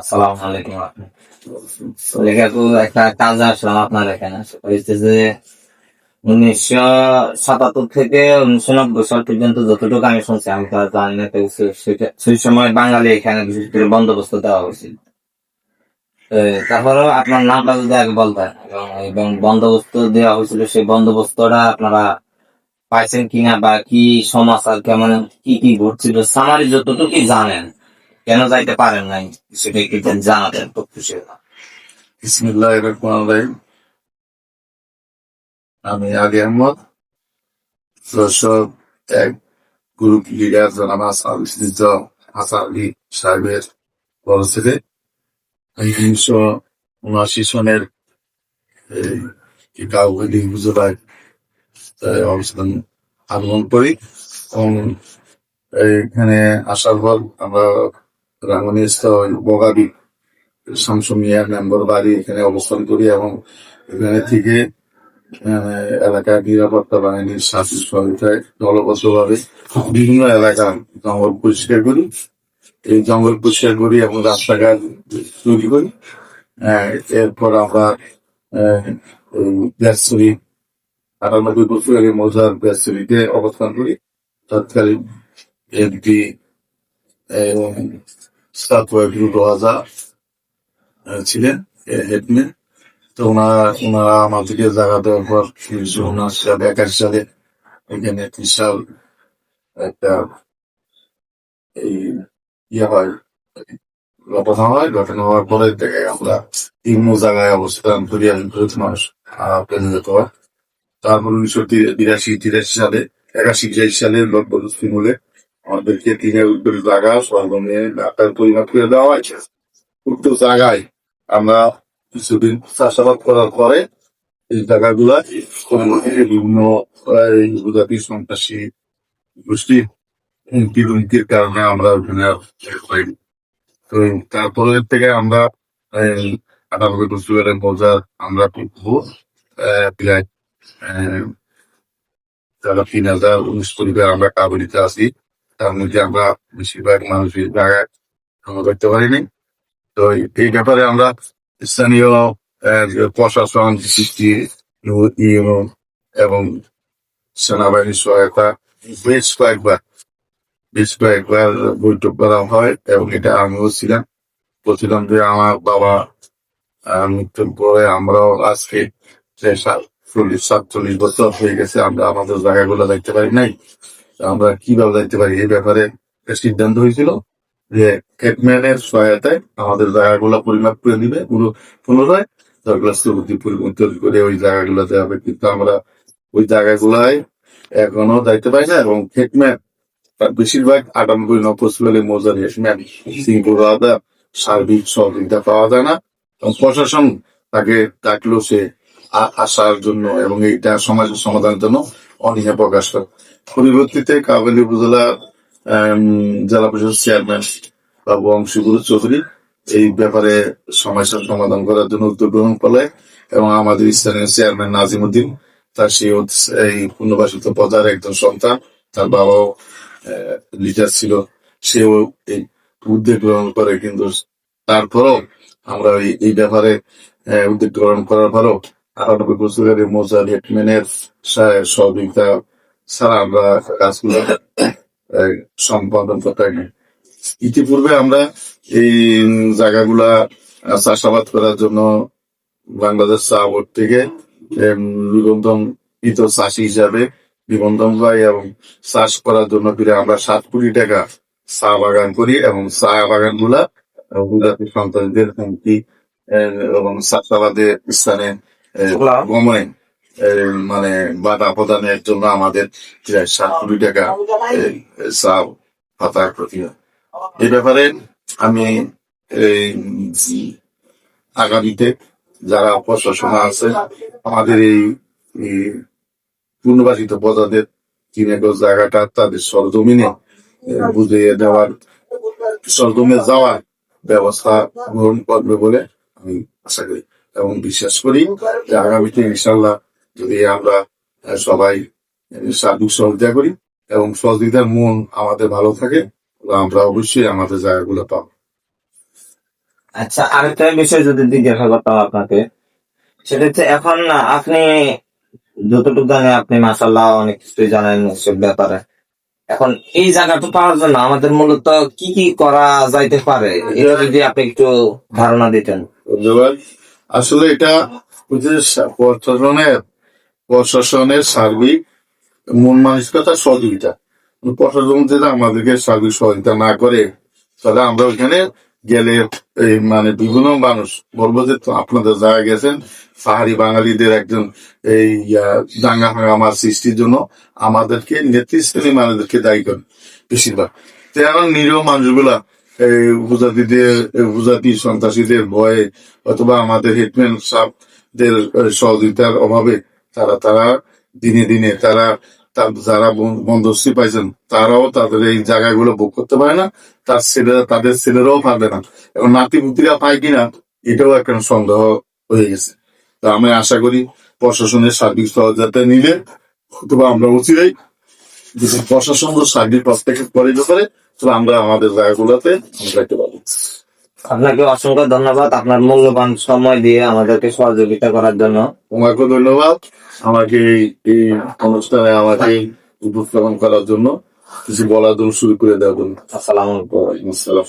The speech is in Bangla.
আসসালামু আলাইকুম লেখা একটা কাজে আসলাম আপনার এখানে। হয়েছে যে উনিশশো সাতাত্তর থেকে উনিশশো নব্বই সাল পর্যন্ত যতটুকু আমি শুনছি, আমি তো জানি না, তো সেই সময় বাঙালি এখানে বিশেষ করে বন্দোবস্ত দেওয়া হয়েছিল। তারপরেও আপনার নামটা যদি আগে বলতেন, এবং বন্দোবস্ত দেওয়া হয়েছিল, সেই বন্দোবস্তটা আপনারা পাইছেন কিনা, বা কি সমাচার, কেমন, কি কি ঘটছিল সামারি যতটুকু জানেন। কেন যাইতে পারেন নাই? সেটা একটু জানাতেন তো খুশি হলাম। রহিম। আমি আলী আহমদ দর্শক এক গ্রুপ লিডার জনাব সাহেবের বড় উনিশশো উনআশি সনের কাউকে অবস্থান আগমন করি। এবং এখানে আসার পর আমরা রাঙ্গনিস্থ বগাবি শামসু মিয়া মেম্বার বাড়ি এখানে অবস্থান করি এবং এখানে থেকে এলাকার নিরাপত্তা বাহিনীর সাথে সহায়তায় দলবদ্ধভাবে বিভিন্ন এলাকা জঙ্গল পরিষ্কার করি এই জঙ্গল পরিষ্কার করি এবং রাস্তাঘাট তৈরি করি এরপর আমরা ব্যাসরি আটানব্বই বছর আগে মজার ব্যাসরিতে অবস্থান করি তৎকালীন এমপি সাতওয়ার রাজা ছিলেন হেডম্যান তো ওনারা ওনারা আমাদেরকে জায়গা দেওয়ার পর উনিশশো উনআশি সালে একাশি সালে এখানে বিশাল একটা এই ইয়ে হয় ঘটনা হয় ঘটনা হওয়ার পরে আমরা বিভিন্ন জায়গায় অবস্থান করি, আমি মানুষ প্রেরিত হয় তারপর উনিশশো বিরাশি তিরাশি সালে, একাশি, বিরাশি সালে লোকবদস্তি মূলে আমাদেরকে তিনের উত্তর জায়গা সর্বনিয়ে আকার পরিমাপ করে দেওয়া হয়েছে উক্ত জায়গায় আমরা কিছুদিন চাষাবাদ করার পরে এই জায়গাগুলা বিভিন্ন উপজাতি কারণে আমরা ওখানে আর পাইনি তো তারপরে থেকে আমরা মজার আমরা করব প্রায় উনিশ পরিবার আমরা কাবুলিতে আছি তার মধ্যে আমরা বেশিরভাগ মানুষের জায়গায় করতে পারিনি। তো এই ব্যাপারে আমরা স্থানীয় প্রশাসন সৃষ্টি এবং সেনাবাহিনীর সহায়তা বেশ কয়েকবার বেশ কয়েকবার বৈঠক করা হয় এবং এটা আমিও ছিলাম। বলছিলাম যে আমার বাবা মৃত্যুর পরে আমরাও আজকে চল্লিশ সাতচল্লিশ বছর হয়ে গেছে, আমরা আমাদের জায়গাগুলো দেখতে পারি নাই। আমরা কীভাবে দেখতে পারি? এই ব্যাপারে সিদ্ধান্ত হয়েছিল যে হেডম্যানের সহায়তায় আমাদের জায়গাগুলো পরিমাপ করে দিবে পুরো পুনরায়। স্থপতি পরিমাপ করে ওই জায়গাগুলোতে হবে কিন্তু আমরা ওই জায়গাগুলাই এখনও দেখতে পাই না এবং তার বেশিরভাগ আটানব্বই নব্বই সালে মজার হেডম্যান সিঙ্গুর সার্বিক সহযোগিতা পাওয়া যায় না। এবং প্রশাসন তাকে ডাকলো সে আসার জন্য এবং এইটা সমাজের সমাধানের জন্য অনীহা প্রকাশ করে। পরিবর্তিতে কাবেলি উপজেলা জেলা পরিষদ চেয়ারম্যান বাবু অংশীগুরু চৌধুরী এই ব্যাপারে সমস্যার সমাধান করার জন্য উদ্যোগ গ্রহণ করলে এবং আমাদের স্থানীয় চেয়ারম্যান নাজিম উদ্দিন তার সেই এই পুনর্বাসিত পদার একজন সন্তান, তার বাবাও লিডার ছিল, সেও এই উদ্যোগ গ্রহণ করে। কিন্তু তারপরও আমরা এই- ব্যাপারে উদ্যোগ গ্রহণ করার পরও আটানব্বই বছরের মোজার হেডম্যানের সা- সহযোগিতা ছাড়া আমরা কাজগুলো সম্পাদন করতে ইতিপূর্বে আমরা এই জায়গাগুলা চাষাবাদ করার জন্য বাংলাদেশ চা বোর্ড থেকে নিবন্ধন কৃত চাষি হিসাবে, নিবন্ধন পাই এবং চাষ করার জন্য ফিরে আমরা সাত কোটি টাকা চা বাগান করি এবং চা বাগানগুলা উপজাতি সন্তানদের হুমকি এবং চাষাবাদের স্থানে মানে বাধা প্রদানের জন্য আমাদের সাত কোটি টাকা চা পাতার প্রতি। এই ব্যাপারে আমি এই আগামীতে যারা প্রশাসনা আছে আমাদের এই এই পুনর্বাসিত প্রজাদের তিন একর জায়গাটা তাদের সরজমিনে বুঝিয়ে দেওয়ার সরজমে যাওয়ার ব্যবস্থা গ্রহণ করবে বলে আমি আশা করি। এবং বিশ্বাস করি যে আগামীতে ইনশাল্লাহ যদি আমরা সবাই সার্বিক সহযোগিতা করি এবং সহযোগিতার মন আমাদের ভালো থাকে আমরা অবশ্যই আমাদের জায়গাগুলো পাবো। আচ্ছা আরেকটা বিষয় যদি জিজ্ঞাসা করতাম আপনাকে সেটা হচ্ছে এখন আপনি যতটুকু জানেন আপনি মাসাল্লাহ অনেক কিছু জানেন সব ব্যাপারে। এখন এই জায়গাটা পাওয়ার জন্য আমাদের মূলত কি কি করা যাইতে পারে? এটা যদি আপনি একটু ধারণা দিতেন। ধন্যবাদ। আসলে এটা প্রশাসনের প্রশাসনের সার্বিক মন মানসিকতা সহযোগিতা প্রশাসন যদি আমাদেরকে সার্বিক সহযোগিতা না করে, তাহলে আমরা ওইখানে গেলে এই মানে বিভিন্ন মানুষ বলব যে আপনাদের জায়গা গেছেন, পাহাড়ি বাঙালিদের একজন এই দাঙ্গা হাঙ্গামার সৃষ্টির জন্য আমাদেরকে নেতৃস্থানীয় মানুষদেরকে দায়ী করেন বেশিরভাগ। তো এখন নিরীহ মানুষগুলা এই উপজাতিদের উপজাতি সন্ত্রাসীদের ভয়ে অথবা আমাদের হেডম্যান সাহেবদের সহযোগিতার অভাবে তারা তারা দিনে দিনে তারা যারা বন- বন্দোবস্তি পাইছেন, তারাও তাদের এই জায়গাগুলো ভোগ করতে পারে না। তার ছেলেরা তাদের ছেলেরাও পারবে না। এখন নাতি পুতিরা পায় কিনা, এটাও একটা সন্দেহ হয়ে গেছে। তা আমি আশা করি প্রশাসনের সার্বিক সহযোগিতা নিলে অথবা আমরা অচিরেই প্রশাসন সার্বিক হস্তক্ষেপ করে ব্যাপারে আমরা আমাদের জায়গাগুলোতে যাইতে পারব আপনাকে অসংখ্য ধন্যবাদ আপনার মূল্যবান সময় দিয়ে আমাদেরকে সহযোগিতা করার জন্য। তোমাকে ধন্যবাদ আমাকে এই- এই অনুষ্ঠানে আমাকে উপস্থাপন করার জন্য। কিছু বলার জন্য শুরু করে দেওয়ার জন্য। আসসালাম আলাইকুম। আসসালাম।